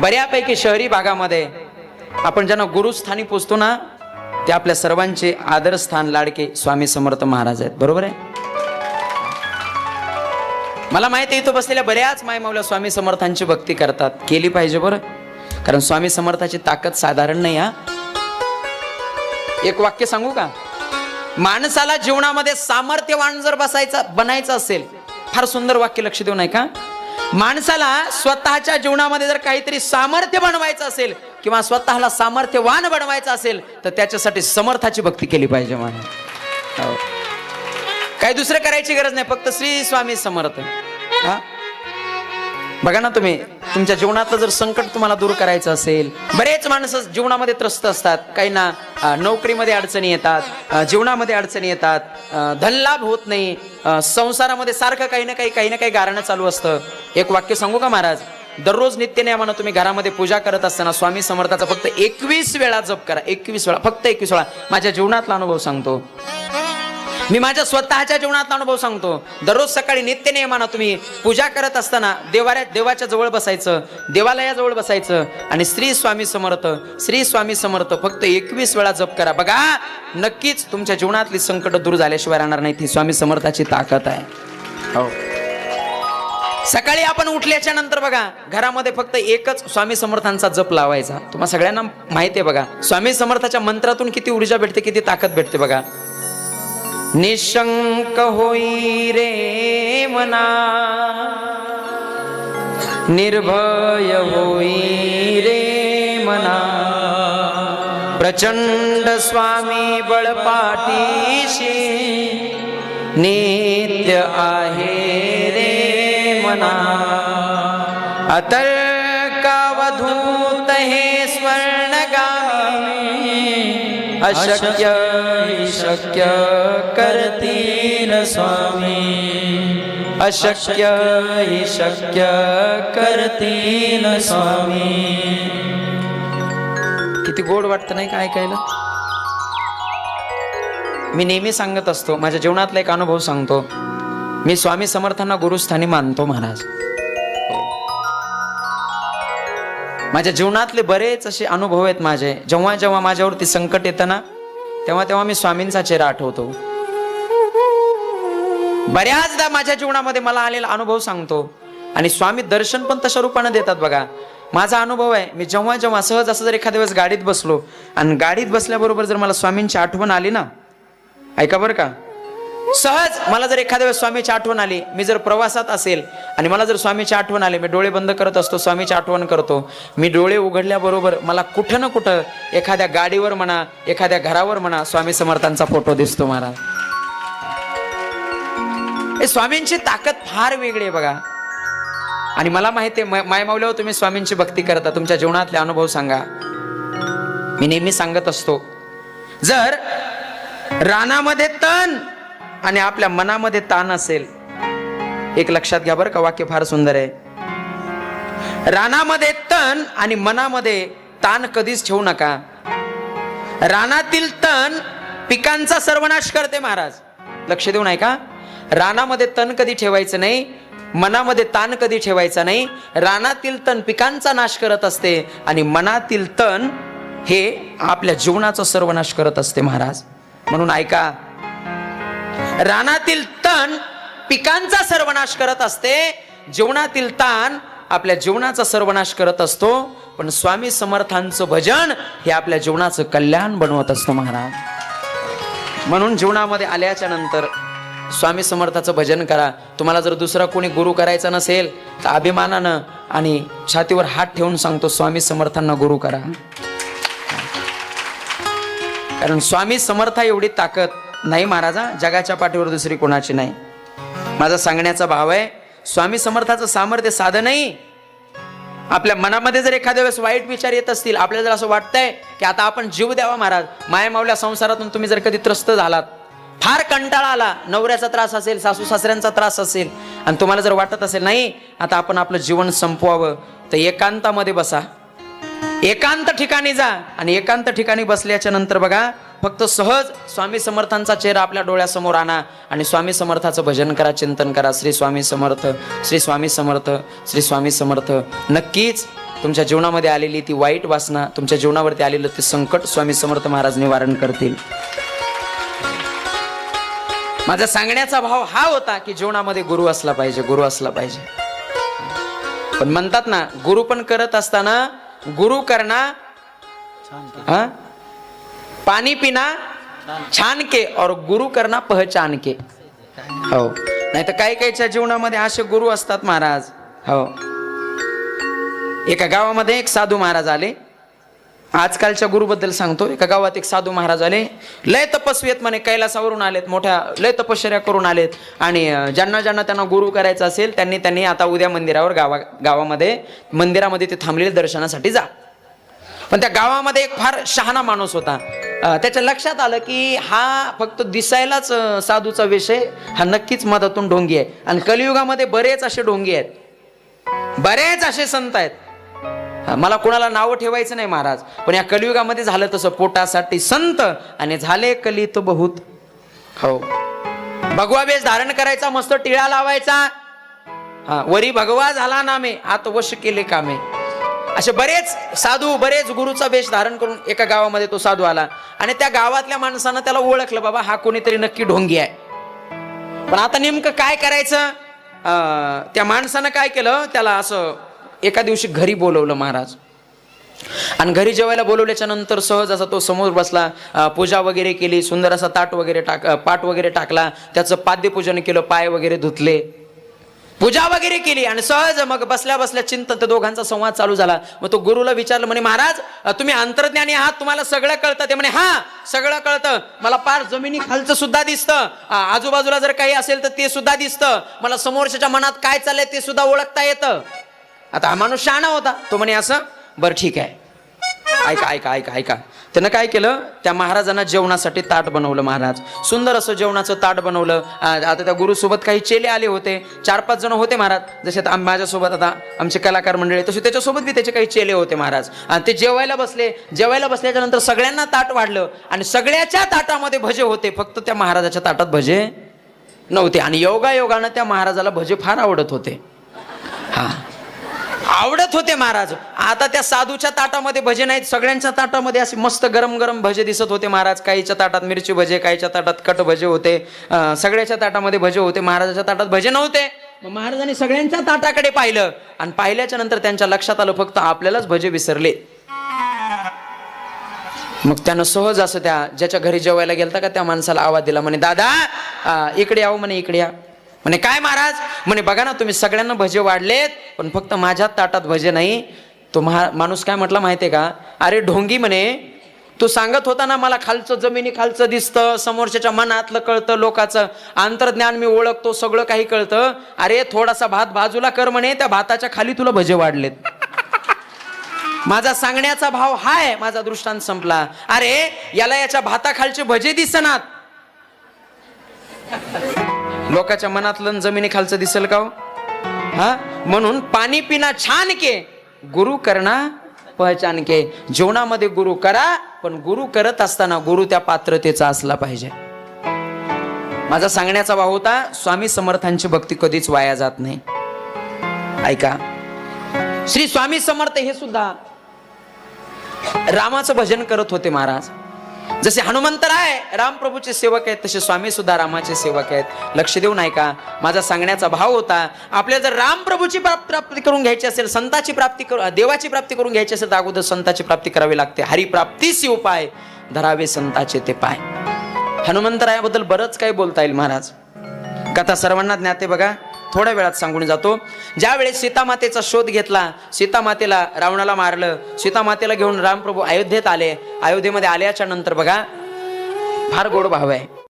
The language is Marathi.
बऱ्यापैकी शहरी भागामध्ये आपण ज्यांना गुरुस्थानी पोचतो ना ते आपल्या सर्वांचे आदरस्थान लाडके स्वामी समर्थ महाराज आहेत. बरोबर आहे? मला माहिती आहे इथं बसलेल्या बऱ्याच मायमावल्या स्वामी समर्थांची भक्ती करतात. केली पाहिजे बरं. कारण स्वामी समर्थाची ताकद साधारण नाही हा. एक वाक्य सांगू का? माणसाला जीवनामध्ये सामर्थ्यवान जर बसायचं बनायचं असेल फार सुंदर वाक्य लक्ष देऊ नाही का माणसाला स्वतःच्या जीवनामध्ये जर काहीतरी सामर्थ्य बनवायचं असेल किंवा स्वतःला सामर्थ्यवान बनवायचं असेल तर त्याच्यासाठी समर्थाची भक्ती केली पाहिजे मान हो. काही दुसरं करायची गरज नाही फक्त श्री स्वामी समर्थ. हा? बघा ना तुम्ही. तुमच्या जीवनातलं जर संकट तुम्हाला दूर करायचं असेल बरेच माणसं जीवनामध्ये त्रस्त असतात. काही ना नोकरीमध्ये अडचणी येतात जीवनामध्ये अडचणी येतात धनलाभ होत नाही संसारामध्ये सारखं काही ना काही काही ना काही गारणं चालू असतं. एक वाक्य सांगू का महाराज? दररोज नित्यनियमानं तुम्ही घरामध्ये पूजा करत असताना स्वामी समर्थाचा फक्त एकवीस वेळा जप करा. एकवीस वेळा फक्त एकवीस वेळा. माझ्या जीवनातला अनुभव सांगतो. मी माझ्या स्वतःच्या जीवनातला अनुभव सांगतो. दररोज सकाळी नित्यनियमानं तुम्ही पूजा करत असताना देवाऱ्या देवाच्या जवळ बसायचं देवालयाजवळ बसायचं आणि श्री स्वामी समर्थ श्री स्वामी समर्थ फक्त एकवीस वेळा जप करा. बघा नक्कीच तुमच्या जीवनातली संकट दूर झाल्याशिवाय राहणार नाही ती स्वामी समर्थाची ताकद आहे. हो. सकाळी आपण उठल्याच्या नंतर बघा घरामध्ये फक्त एकच स्वामी समर्थांचा जप लावायचा. तुम्हाला सगळ्यांना माहिती आहे बघा स्वामी समर्थाच्या मंत्रातून किती ऊर्जा भेटते किती ताकद भेटते बघा. निशंक होई रे मना। निर्भय होई रे मना। प्रचंड स्वामी बळपाठीशी नित्य आहे रे मना। अतल अशक्य शक्य शक्य करतील स्वामी। अशक्य शक्य शक्य करतील स्वामी। किती गोड वाटतं नाही का ऐकायला? मी नेहमी सांगत असतो माझ्या जीवनातला एक अनुभव सांगतो. मी स्वामी समर्थांना गुरुस्थानी मानतो महाराज. माझ्या जीवनातले बरेच असे अनुभव आहेत माझे. जेव्हा जेव्हा माझ्यावरती संकट येतं ना तेव्हा तेव्हा मी स्वामींचा चेहरा आठवतो. बऱ्याचदा माझ्या जीवनामध्ये मला आलेला अनुभव सांगतो. आणि स्वामी दर्शन पण तशा रूपाने देतात बघा. माझा अनुभव आहे मी जेव्हा जेव्हा सहज असं जर एखाद्या वेळेस गाडीत बसलो आणि गाडीत बसल्याबरोबर जर मला स्वामींची आठवण आली ना ऐका बरं का. सहज मला जर एखाद्या वेळेस स्वामीची आठवण आली मी जर प्रवासात असेल आणि मला जर स्वामीची आठवण आली मी डोळे बंद करत असतो स्वामीची आठवण करतो मी डोळे उघडल्याबरोबर मला कुठं ना कुठं एखाद्या गाडीवर म्हणा एखाद्या घरावर म्हणा स्वामी समर्थांचा फोटो दिसतो मला हे स्वामींची ताकद फार वेगळी आहे बघा. आणि मला माहिती आहे मा- मायमावल्यावर तुम्ही स्वामींची भक्ती करता तुमच्या जीवनातले अनुभव सांगा. मी नेहमी सांगत असतो जर रानामध्ये तण आणि आपल्या मनामध्ये ताण असेल एक लक्षात घ्या बरं का वाक्य फार सुंदर आहे. रानामध्ये तण आणि मनामध्ये ताण कधीच ठेवू नका. रानातील तण पिकांचा सर्वनाश करते महाराज. लक्ष देऊ नाही का रानामध्ये तण कधी ठेवायचं नाही मनामध्ये ताण कधी ठेवायचा नाही रानातील तण पिकांचा नाश करत असते आणि मनातील तण हे आपल्या जीवनाचा सर्वनाश करत असते महाराज. म्हणून ऐका रानातील तण पिकांचा सर्वनाश करत असते. जीवनातील ताण आपल्या जीवनाचा सर्वनाश करत असतो. पण स्वामी समर्थांचं भजन हे आपल्या जीवनाचं कल्याण बनवत असतो महाराज. म्हणून जीवनामध्ये आल्याच्यानंतर स्वामी समर्थाचं भजन करा. तुम्हाला जर दुसरा कोणी गुरु करायचा नसेल तर अभिमानानं आणि छातीवर हात ठेवून सांगतो स्वामी समर्थांना गुरु करा. कारण स्वामी समर्था एवढी ताकद नाही महाराजा जगाच्या पाठीवर दुसरी कोणाची नाही. माझा सांगण्याचा भाव आहे स्वामी समर्थाचं सामर्थ्य साधं नाही. आपल्या मनामध्ये जर एखाद्या वेळेस वाईट विचार येत असतील आपल्याला जर असं वाटतंय की आता आपण जीव द्यावा महाराज माया मावल्या संसारातून तुम्ही जर कधी त्रस्त झालात फार कंटाळा आला नवऱ्याचा त्रास असेल सासू सासऱ्यांचा त्रास असेल आणि तुम्हाला जर वाटत असेल नाही आता आपण आपलं जीवन संपवावं तर एकांतामध्ये बसा. एकांत ठिकाणी जा आणि एकांत ठिकाणी बसल्याच्या नंतर बघा फक्त सहज स्वामी समर्थांचा चेहरा आपल्या डोळ्यासमोर आणा आणि स्वामी समर्थाचं भजन करा चिंतन करा. श्री स्वामी समर्थ श्री स्वामी समर्थ श्री स्वामी समर्थ. नक्कीच तुमच्या जीवनामध्ये आलेली ती वाईट वासना तुमच्या जीवनावरती आलेलं ते संकट स्वामी समर्थ महाराज निवारण करतील. माझा सांगण्याचा भाव हा होता की जीवनामध्ये गुरु असला पाहिजे गुरु असला पाहिजे. पण म्हणतात ना गुरु पण करत असताना गुरु करना हा? पाणी पिना छान के और गुरु करना पहचान के। हो. नाही तर काही काहीच्या जीवनामध्ये असे गुरु असतात महाराज. हो. एका गावामध्ये एक साधू महाराज आले. आजकालच्या गुरुबद्दल सांगतो. एका गावात एक साधू महाराज आले. लय तपस्वी आहेत म्हणे कैलासावरून आलेत मोठ्या लय तपश्चर्या करून आलेत. आणि ज्यांना ज्यांना त्यांना गुरु करायचा असेल त्यांनी त्यांनी आता उद्या मंदिरावर गावा गावामध्ये मंदिरामध्ये ते थांबलेले दर्शनासाठी जा. पण त्या गावामध्ये एक फार शहाणा माणूस होता. त्याच्या लक्षात आलं की हा फक्त दिसायलाच साधूचा विषय हा नक्कीच मधातून ढोंगी आहे. आणि कलियुगामध्ये बरेच असे ढोंगी आहेत. बरेच असे संत आहेत. मला कोणाला नावं ठेवायचं नाही महाराज. पण या कलियुगामध्ये झालं तसं. पोटासाठी संत आणि झाले कलित बहुत. हो. भगवा वेश धारण करायचा मस्त टिळा लावायचा. हा वरी भगवा झाला नामे आत वश केले कामे. असे बरेच साधू बरेच गुरुचा वेश धारण करून एका गावामध्ये तो साधू आला. आणि त्या गावातल्या माणसानं त्याला ओळखलं बाबा हा कोणीतरी नक्की ढोंगी आहे. पण आता नेमकं काय करायचं? त्या माणसानं काय केलं? त्याला असं एका दिवशी घरी बोलवलं महाराज. आणि घरी जेवायला बोलवल्याच्या नंतर सहज असा तो समोर बसला पूजा वगैरे केली सुंदर असा ताट वगैरे टाक पाट वगैरे टाकला त्याचं पाद्यपूजन केलं पाय वगैरे धुतले. पूजा वगैरे केली आणि सहज मग बसल्या बसल्या चिंतन त्या दोघांचा संवाद चालू झाला. मग तो गुरुला विचारलं म्हणे महाराज तुम्ही अंतर्ज्ञानी आहात तुम्हाला सगळं कळतं. ते म्हणे हा सगळं कळतं. मला पार जमिनी खालचं सुद्धा दिसतं. आजूबाजूला जर काही असेल तर ते सुद्धा दिसतं. मला समोरच्याच्या मनात काय चाललंय ते सुद्धा ओळखता येतं. आता हा माणूस शहाणा होता. तो म्हणे असं बरं ठीक आहे. ऐका ऐका ऐका ऐका. त्यानं काय केलं? त्या महाराजांना जेवणासाठी ताट बनवलं महाराज. सुंदर असं जेवणाचं ताट बनवलं. आता त्या गुरुसोबत काही चेले आले होते. चार पाच जण होते महाराज. जसे आता माझ्यासोबत आता आमचे कलाकार मंडळी तसे त्याच्यासोबत बी त्याचे काही चेले होते महाराज. आणि ते जेवायला बसले. जेवायला बसल्याच्या नंतर सगळ्यांना ताट वाढलं. आणि सगळ्याच्या ताटामध्ये भजे होते. फक्त त्या महाराजाच्या ताटात भजे नव्हते. आणि योगायोगानं त्या महाराजाला भजे फार आवडत होते. हां. आवडत होते महाराज. आता त्या साधूच्या ताटामध्ये भजे नाहीत. सगळ्यांच्या ताटामध्ये असे मस्त गरम गरम भजे दिसत होते महाराज. काहीच्या ताटात मिरची भजे काहीच्या ताटात कट भजे होते. सगळ्याच्या ताटामध्ये भजे होते. महाराजाच्या ताटात भजे नव्हते. मग महाराजांनी सगळ्यांच्या ताटाकडे पाहिलं. आणि पाहिल्याच्या नंतर त्यांच्या लक्षात आलं फक्त आपल्यालाच भजे विसरले. मग त्यानं सहज असं त्या ज्याच्या घरी जेवायला गेलता का त्या माणसाला आवाज दिला म्हणे दादा इकडे यावं म्हणे इकडे या. म्हणे काय महाराज? म्हणे बघा ना तुम्ही सगळ्यांना भजे वाढलेत पण फक्त माझ्या ताटात भजे नाही. तो महा माणूस काय म्हटला माहितीये का? अरे ढोंगी म्हणे तू सांगत होता ना मला खालचं जमिनी खालचं दिसतं समोरच्याच्या मनातलं कळतं लोकाचं अंतर्ज्ञान मी ओळखतो सगळं काही कळतं. अरे थोडासा भात बाजूला कर म्हणे त्या भाताच्या खाली तुला भजे वाढलेत. माझा सांगण्याचा भाव हाय माझा दृष्टांत संपला. अरे याला याच्या भाताखालचे भजे दिसनात. लोकांच्या मनातलं जमिनीखालचं जमिनी खालचं दिसेल का हो? हा? म्हणून पाणी पिना छान के गुरु करणा पहचान के. जीवनामध्ये गुरु करा पण गुरु करत असताना गुरु त्या पात्रतेचा असला पाहिजे. माझा सांगण्याचा भाव होता स्वामी समर्थांची भक्ती कधीच वाया जात नाही. ऐका. श्री स्वामी समर्थ हे सुद्धा रामाचं भजन करत होते महाराज. जसे हनुमंतराय रामप्रभूचे सेवक आहेत तसे स्वामी सुद्धा रामाचे सेवक आहेत. लक्ष देऊ नाही का माझा सांगण्याचा भाव होता आपल्याला जर रामप्रभूची प्राप्ती करून घ्यायची असेल संताची प्राप्ती करू देवाची प्राप्ती करून घ्यायची असेल तर अगोदर संताची प्राप्ती करावी लागते. हरिप्राप्तीसी उपाय धरावे संताचे ते पाय. हनुमंतरायाबद्दल बरंच काही बोलता येईल महाराज. कथा सर्वांना ज्ञाते बघा. थोड्या वेळात सांगून जातो. ज्यावेळेस सीतामातेचा शोध घेतला सीतामातेला रावणाला मारलं सीतामातेला घेऊन रामप्रभू अयोध्येत आले. अयोध्येमध्ये आल्याच्यानंतर बघा फार गोड भाव आहे.